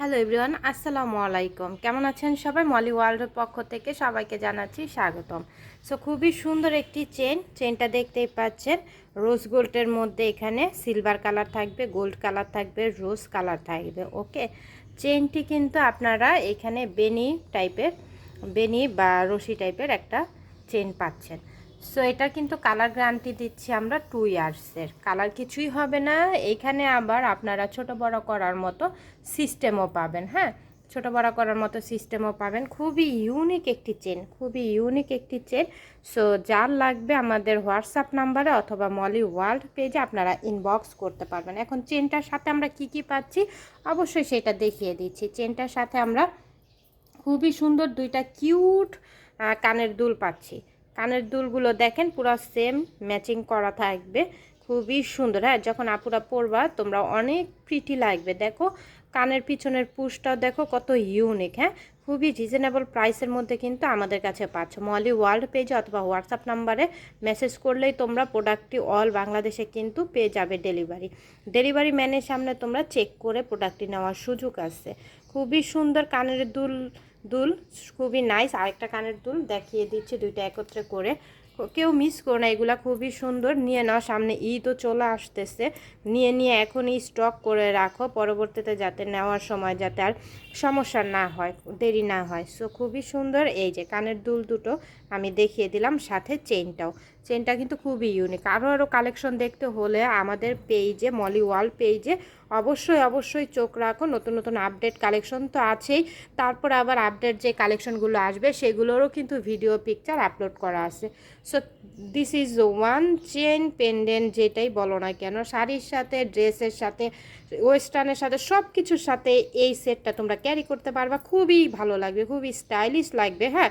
Hello everyone, আসসালামু আলাইকুম। কেমন আছেন সবাই? মলি ওয়ার্ল্ডের পক্ষ থেকে সবাইকে জানাচ্ছি স্বাগতম। সো খুবই সুন্দর একটি চেন। চেনটা দেখতেই পাচ্ছেন রোজ গোল্ডের মধ্যে এখানে সিলভার কালার থাকবে গোল্ড কালার থাকবে রোজ কালার থাকবে ওকে চেনটি কিন্তু আপনারা এখানে বেনি টাইপের বেনি বা রশি টাইপের একটা চেন পাচ্ছেন। সো এটা কিন্তু কালার গ্যারান্টি দিচ্ছি আমরা টু ইয়ার্সের কালার কিছুই হবে না। এখানে আবার আপনারা ছোট বড় করার মতো সিস্টেমও পাবেন হ্যাঁ? ছোট বড় করার মতো সিস্টেমও পাবেন। খুবই ইউনিক একটি চেন খুবই ইউনিক একটি চেন সো যার লাগবে আমাদের হোয়াটসঅ্যাপ নাম্বারে অথবা মলি ওয়ার্ল্ড পেজে আপনারা ইনবক্স করতে পারবেন। এখন চেনটার সাথে আমরা কি কি পাচ্ছি? অবশ্যই সেটা দেখিয়ে দিচ্ছি। চেনটার সাথে আমরা খুবই সুন্দর দুইটা কিউট কানের দুল পাচ্ছি। কানের দুলগুলো দেখেন, পুরো সেম ম্যাচিং করা থাকবে। খুবই সুন্দর হ্যাঁ? যখন আপুরা পরবা, তোমরা অনেক প্রিটি লাগবে। দেখো, কানের পিছনের পুশটাও দেখো কত ইউনিক হ্যাঁ? খুবই রিজনেবল প্রাইসের মধ্যে কিন্তু আমাদের কাছে পাচ্ছ। মলি ওয়ার্ল্ড পেজে অথবা হোয়াটসঅ্যাপ নাম্বারে মেসেজ করলেই তোমরা প্রোডাক্টটি অল বাংলাদেশে কিন্তু পেয়ে যাবে ডেলিভারি ডেলিভারি ম্যানের সামনে তোমরা চেক করে প্রোডাক্টটি নেওয়ার সুযোগ আছে। খুবই সুন্দর কানের দুল দুল খুবই নাইস আরেকটা কানের দুল দেখিয়ে দিচ্ছি দুইটা একত্রে করে। কেউ মিস করো না, এগুলা খুবই সুন্দর। নিয়ে নাও, সামনে ঈদও চলে আসতেছে। নিয়ে নিয়ে এখনই স্টক করে রাখো, পরবর্তীতে যাতে নেওয়ার সময় যাতে আর সমস্যা না হয়, দেরি না হয়। সো খুবই সুন্দর। এই যে কানের দুল দুটো আমি দেখিয়ে দিলাম, সাথে চেনটাও চেনটা কিন্তু খুবই ইউনিক আরও আরও কালেকশন দেখতে হলে আমাদের পেজে মলি ওয়াল পেজে অবশ্যই অবশ্যই চোখ রাখো। নতুন নতুন আপডেট কালেকশন তো আছেই। তারপর আবার আপডেট যে কালেকশনগুলো আসবে, সেগুলোরও কিন্তু ভিডিও পিকচার আপলোড করা আছে। So this is one chain pendant যেটাই বলো না কেন, শাড়ির সাথে, ড্রেসের সাথে ওয়েস্টার্নের সাথে সব কিছুর সাথে এই সেটটা তোমরা ক্যারি করতে পারবা। খুবই ভালো লাগবে, খুবই স্টাইলিশ লাগবে হ্যাঁ?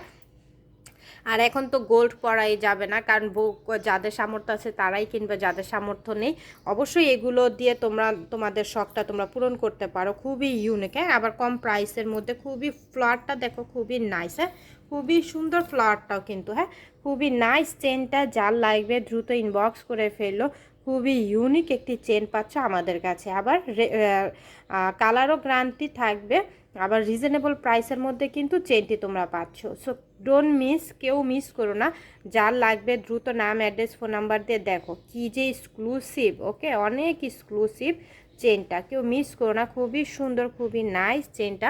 আর এখন তো গোল্ড পরাই যাবে না, কারণ যাদের সামর্থ্য আছে তারাই কিনবে, যাদের সামর্থ্য নেই অবশ্যই এগুলো দিয়ে তোমরা, তোমাদের শখটা তোমরা পূরণ করতে পারো। খুবই ইউনিক হ্যাঁ? আবার কম প্রাইসের মধ্যে খুবই ফ্লাওয়ারটা দেখো, খুবই নাইস হ্যাঁ? খুবই সুন্দর ফ্লাওয়ারটাও কিন্তু হ্যাঁ? খুবই নাইস চেনটা যার লাগবে দ্রুত ইনবক্স করে ফেলল খুবই ইউনিক একটি চেন পাচ্ছ আমাদের কাছে। আবার কালারও গ্রান্টি থাকবে। আবার রিজনেবল প্রাইসের মধ্যে কিন্তু চেনটি তোমরা পাচ্ছ। সো ডোন্ট মিস কেউ মিস করো না। যার লাগবে দ্রুত নাম অ্যাড্রেস ফোন নাম্বার দিয়ে দেখো। কী যে এক্সক্লুসিভ ওকে অনেক এক্সক্লুসিভ চেনটা কেউ মিস করো না। খুবই সুন্দর, খুবই নাইস চেনটা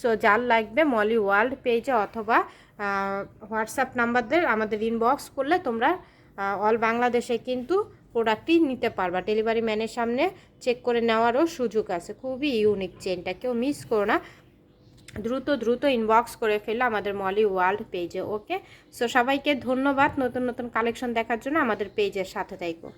সো যার লাগবে মলি ওয়ার্ল্ড পেজে অথবা হোয়াটসঅ্যাপ নাম্বার দিয়ে আমাদের ইনবক্স করলে তোমরা অল বাংলাদেশে কিন্তু প্রোডাক্টটি নিতে পারবা। ডেলিভারি ম্যানের সামনে চেক করে নেওয়ারও সুযোগ আছে। খুবই ইউনিক চেনটা কেউ মিস করো না। দ্রুত দ্রুত ইনবক্স করে ফেলল আমাদের মলি ওয়ার্ল্ড পেজে ওকে সো সবাইকে ধন্যবাদ। নতুন নতুন কালেকশন দেখার জন্য আমাদের পেজের সাথে থাকো